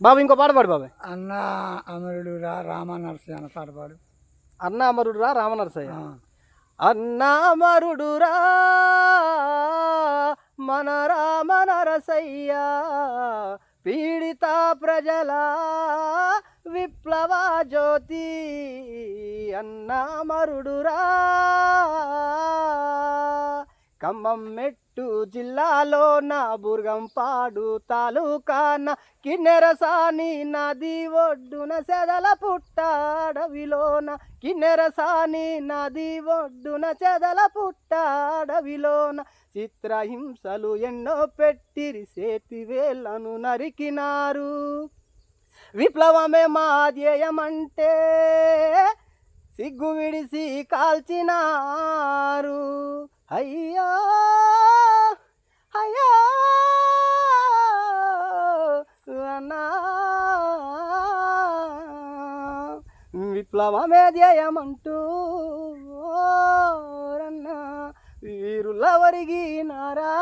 బాబు ఇంకో పాట పాడు బాబాయ్ అన్న అమరుడు రా రామ నరసింహ అన్న పాట పాడు. అన్న అమరుడు రా రామనరసయ్య. ఆ. అన్నామరుడురా మన రామ నరసయ్య పీడిత ప్రజల విప్లవ జ్యోతి. అన్నామరుడురా ఖమ్మం మెట్టు జిల్లాలో నా బుర్గంపాడు తాలూకాన కిన్నెరసాని నది ఒడ్డున చెదల పుట్టాడవిలోన. కిన్నెరసాని నది ఒడ్డున చెదల పుట్టాడవిలోన. చిత్రహింసలు ఎన్నో పెట్టిరి సేతి వేళ్ళను నరికినారు. విప్లవమే మా ధ్యేయమంటే సిగ్గు విడిసి కాల్చినారు. అయ్యో అయ్యో విప్లవమే ధ్యేయమంటూ రన్న వీరుల వరిగినారా